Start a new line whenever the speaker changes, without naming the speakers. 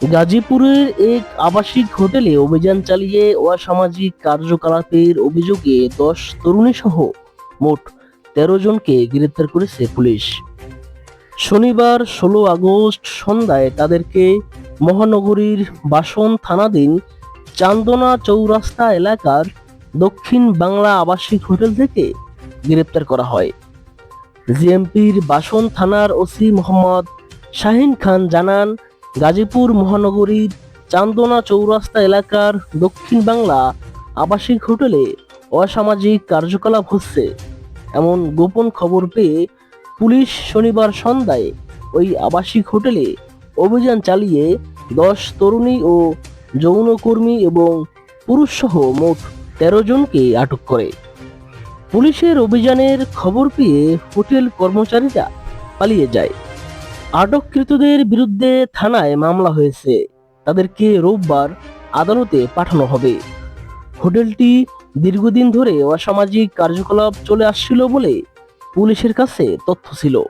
গাজীপুরের এক আবাসিক হোটেলে অভিযান চালিয়ে অসামাজিক কার্যকলাপের অভিযোগে দশ তরুণী সহ মোট তেরো জনকে গ্রেপ্তার করেছে পুলিশ। শনিবার ষোলো আগস্ট সন্ধ্যায় তাদেরকে মহানগরীর বাসন থানাধীন চান্দনা চৌরাস্তা এলাকার দক্ষিণ বাংলা আবাসিক হোটেল থেকে গ্রেপ্তার করা হয়। জিএমপির বাসন থানার ওসি মোহাম্মদ শাহিন খান জানান গাজীপুর মহানগরীর চান্দনা চৌরাস্তা এলাকার দক্ষিণ বাংলা আবাসিক হোটেলে অসামাজিক কার্যকলাপ হচ্ছে। এমন গোপন খবর পেয়ে পুলিশ শনিবার সন্ধ্যায় ওই আবাসিক হোটেলে অভিযান চালিয়ে দশ তরুণী ও যৌনকর্মী এবং পুরুষসহ মোট তেরো জনকে আটক করে। পুলিশের অভিযানের খবর পেয়ে হোটেল কর্মচারীরা পালিয়ে যায়। আটককৃতদের বিরুদ্ধে থানায় মামলা হয়েছে। তাদেরকে রোববার আদালতে পাঠানো হবে। হোটেলটি দীর্ঘদিন ধরে অসামাজিক কার্যকলাপ চলে আসছিল বলে পুলিশের কাছে তথ্য ছিল।